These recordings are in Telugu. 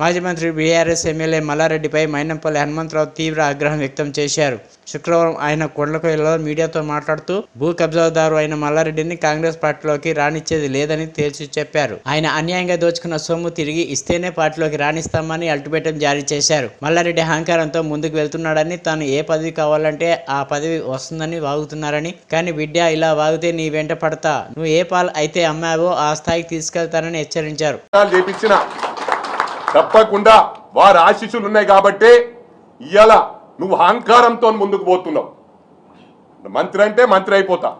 మాజీ మంత్రి బీఆర్ఎస్ ఎమ్మెల్యే మల్లారెడ్డిపై మైనంపల్లి హనుమంతరావు తీవ్ర ఆగ్రహం వ్యక్తం చేశారు. శుక్రవారం ఆయన కొండకొయ్యలో మీడియాతో మాట్లాడుతూ భూ కబ్జాదారు అయిన మల్లారెడ్డిని కాంగ్రెస్ పార్టీలోకి రానిచ్చేది లేదని తేల్చి చెప్పారు. ఆయన అన్యాయంగా దోచుకున్న సొమ్ము తిరిగి ఇస్తేనే పార్టీలోకి రాణిస్తామని అల్టిమేటం జారీ చేశారు. మల్లారెడ్డి అహంకారంతో ముందుకు వెళ్తున్నాడని తాను ఏ పదవి కావాలంటే ఆ పదవి వస్తుందని వాగుతున్నారని కానీ బిడ్డ ఇలా వాగితే నీ వెంట పడతా. నువ్వు ఏ పాలు అయితే అమ్మావో ఆ స్థాయికి తీసుకెళ్తానని హెచ్చరించారు. తప్పకుండా వారి ఆశీస్సులు ఉన్నాయి కాబట్టే ఇవాళ నువ్వు అహంకారంతో ముందుకు పోతున్నావు. మంత్రి అంటే మంత్రి అయిపోతా.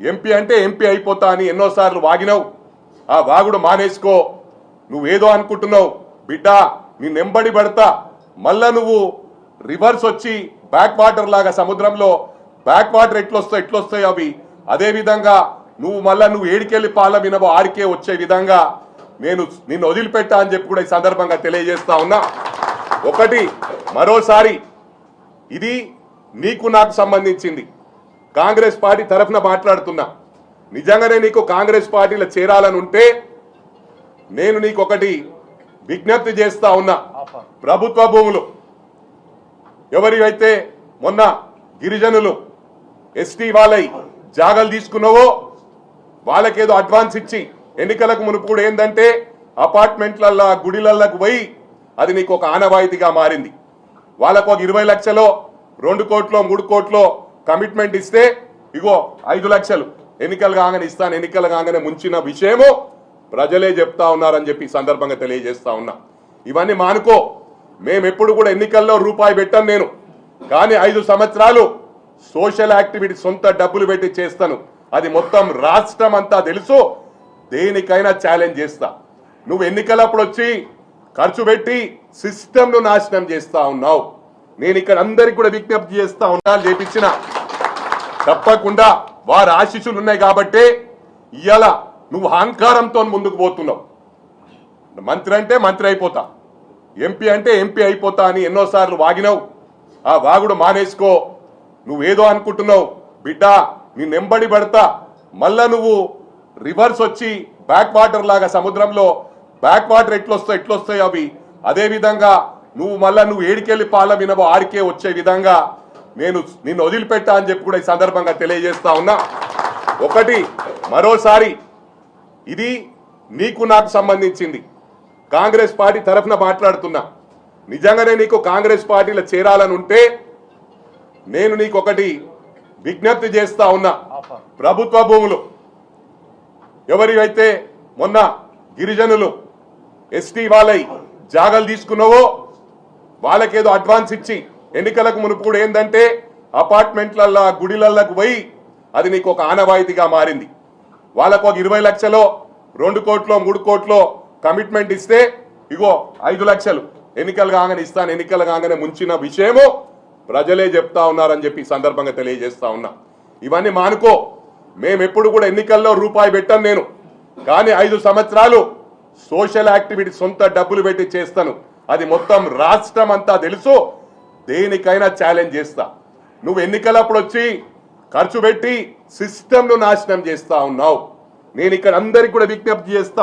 ఎంపీ అంటే ఎంపీ అయిపోతా అని ఎన్నోసార్లు వాగినావు. ఆ వాగుడు మానేసుకో. నువ్వేదో అనుకుంటున్నావు. బిడ్డ నీ నెంబడి పడతా. మళ్ళా నువ్వు రివర్స్ వచ్చి బ్యాక్ వాటర్ లాగా సముద్రంలో బ్యాక్ వాటర్ ఎట్లొస్తాయి ఎట్లొస్తాయి అవి? అదే విధంగా నువ్వు మళ్ళా నువ్వు ఏడికెళ్ళి పాల వినవో ఆడికే వచ్చే విధంగా నేను నిన్ను వదిలిపెట్టా అని చెప్పి కూడా ఈ సందర్భంగా తెలియజేస్తా ఉన్నా. ఒకటి మరోసారి ఇది నీకు నాకు సంబంధించింది. కాంగ్రెస్ పార్టీ తరఫున మాట్లాడుతున్నా. నిజంగానే నీకు కాంగ్రెస్ పార్టీలో చేరాలని ఉంటే నేను నీకు ఒకటి విజ్ఞప్తి చేస్తా ఉన్నా. ప్రభుత్వ భూములు. ఎవరివైతే మొన్న గిరిజనులు ఎస్టీ వాళ్ళై జాగలు తీసుకున్నావో వాళ్ళకేదో అడ్వాన్స్ ఇచ్చి ఎన్నికలకు మునుపు కూడా ఏంటంటే అపార్ట్మెంట్లల్లా గుడిలల్లకు పోయి అది నీకు ఒక ఆనవాయితీగా మారింది. వాళ్ళకు ఒక ఇరవై లక్షలో రెండు కోట్లో మూడు కోట్లో కమిట్మెంట్ ఇస్తే ఇగో ఐదు లక్షలు. ఎన్నికలు కాగానే ఇస్తాను ఎన్నికలు కాగానే ముంచిన విషయము ప్రజలే చెప్తా ఉన్నారని చెప్పి సందర్భంగా తెలియజేస్తా ఉన్నా. ఇవన్నీ మానుకో. మేము ఎప్పుడు కూడా ఎన్నికల్లో రూపాయి పెట్టాను నేను. కానీ ఐదు సంవత్సరాలు సోషల్ యాక్టివిటీ సొంత డబ్బులు పెట్టి చేస్తాను. అది మొత్తం రాష్ట్రం అంతా తెలుసు. దేనికైనా ఛాలెంజ్ చేస్తా. నువ్వు ఎన్నికలప్పుడు వచ్చి ఖర్చు పెట్టి సిస్టమ్ను నాశనం చేస్తా ఉన్నావు. నేను ఇక్కడ అందరికి కూడా విజ్ఞప్తి చేస్తా ఉన్నా చేపించిన. తప్పకుండా వారి ఆశీస్సులు ఉన్నాయి కాబట్టే ఇవాళ నువ్వు అహంకారంతో ముందుకు పోతున్నావు. మంత్రి అంటే మంత్రి అయిపోతా. ఎంపీ అంటే ఎంపీ అయిపోతా అని ఎన్నోసార్లు వాగినావు. ఆ వాగుడు మానేసుకో. నువ్వేదో అనుకుంటున్నావు. బిడ్డ నీ నెంబడి పడతా. మళ్ళా నువ్వు రివర్స్ వచ్చి బ్యాక్ వాటర్ లాగా సముద్రంలో బ్యాక్ వాటర్ ఎట్లొస్తాయి ఎట్లొస్తాయి అవి? అదే విధంగా నువ్వు మళ్ళా నువ్వు ఏడికెళ్ళి పాల వినవో ఆడికే వచ్చే విధంగా నేను నిన్ను వదిలిపెట్టా అని చెప్పి కూడా ఈ సందర్భంగా తెలియజేస్తా ఉన్నా. ఒకటి మరోసారి ఇది నీకు నాకు సంబంధించింది. కాంగ్రెస్ పార్టీ తరఫున మాట్లాడుతున్నా. నిజంగానే నీకు కాంగ్రెస్ పార్టీలో చేరాలని ఉంటే నేను నీకు ఒకటి విజ్ఞప్తి చేస్తా ఉన్నా. ప్రభుత్వ భూములు ఎవరివైతే మొన్న గిరిజనులు ఎస్టీ వాళ్ళై జాగలు తీసుకున్నావో వాళ్ళకేదో అడ్వాన్స్ ఇచ్చి ఎన్నికలకు మునుపు కూడా ఏంటంటే అపార్ట్మెంట్లల్లా గుడిలల్లకు పోయి అది నీకు ఒక ఆనవాయితీగా మారింది. వాళ్ళకు ఒక ఇరవై లక్షలో రెండు కోట్లో మూడు కోట్లో కమిట్మెంట్ ఇస్తే ఇగో ఐదు లక్షలు. ఎన్నికలు కాగానే ఇస్తాను ఎన్నికలు కాగానే ముంచిన విషయము ప్రజలే చెప్తా ఉన్నారని చెప్పి సందర్భంగా తెలియజేస్తా ఉన్నా. ఇవన్నీ మానుకో. మేము ఎప్పుడు కూడా ఎన్నికల్లో రూపాయి పెట్టాను నేను. కానీ ఐదు సంవత్సరాలు సోషల్ యాక్టివిటీ సొంత డబ్బులు పెట్టి చేస్తాను. అది మొత్తం రాష్ట్రం అంతా తెలుసు. దేనికైనా ఛాలెంజ్ చేస్తా. నువ్వు ఎన్నికలప్పుడు వచ్చి ఖర్చు పెట్టి సిస్టమ్ను నాశనం చేస్తా ఉన్నావు. నేను ఇక్కడ అందరికి కూడా విజ్ఞప్తి చేస్తా ఉన్నా